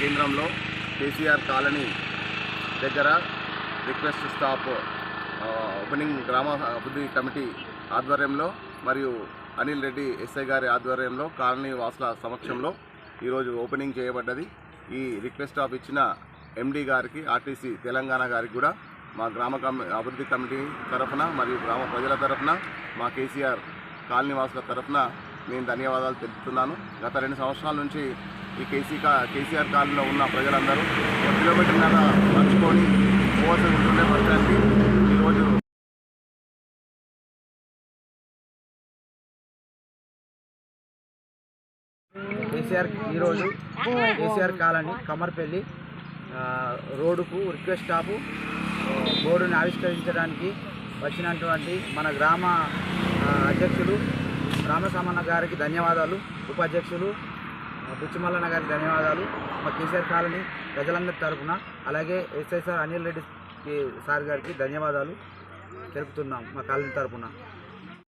కేంద్రంలో కేసీఆర్ కాలనీ దగ్గర request stop opening గ్రామ అభివృద్ధి కమిటీ ఆధ్వర్యంలో మరియు అనిల్ రెడ్డి ఎస్ఐ గారి ఆధ్వర్యంలో కాలనీ వాసుల సమక్షంలో ఈరోజు ఓపెనింగ్ చేయబడ్డది. ఈ రిక్వెస్ట్ స్టాప్ ఇచ్చిన ఎండి గారికి ఆర్టీసీ తెలంగాణ గారికి కూడా మా గ్రామ కమి అభివృద్ధి కమిటీ తరఫున మరియు గ్రామ ప్రజల తరఫున మా కేసీఆర్ కాలనీ వాసుల తరఫున నేను ధన్యవాదాలు తెలుపుతున్నాను. గత రెండు సంవత్సరాల నుంచి ఈ కేసీ కేసీఆర్ కాలంలో ఉన్న ప్రజలందరూ ఒక కిలోమీటర్న్నర పంచుకొని పోవాల్సి ఉంటుండే పరిస్థితి. ఈరోజు కేసీఆర్ ఈరోజు కేసీఆర్ కాలనీ కమర్పల్లి రోడ్డుకు రిక్వెస్ట్ స్టాపు. బోర్డుని ఆవిష్కరించడానికి వచ్చినటువంటి మన గ్రామ అధ్యక్షుడు అధ్యక్షులు రామసామన్న గారికి ధన్యవాదాలు ఉపాధ్యక్షులు బుచ్చిమల్లన్న గారికి ధన్యవాదాలు. మా కేసీఆర్ కాలనీ ప్రజలందరి తరఫున అలాగే SI sir Anil Reddy sir గారికి ధన్యవాదాలు తెలుపుతున్నాం మా కాలనీ తరఫున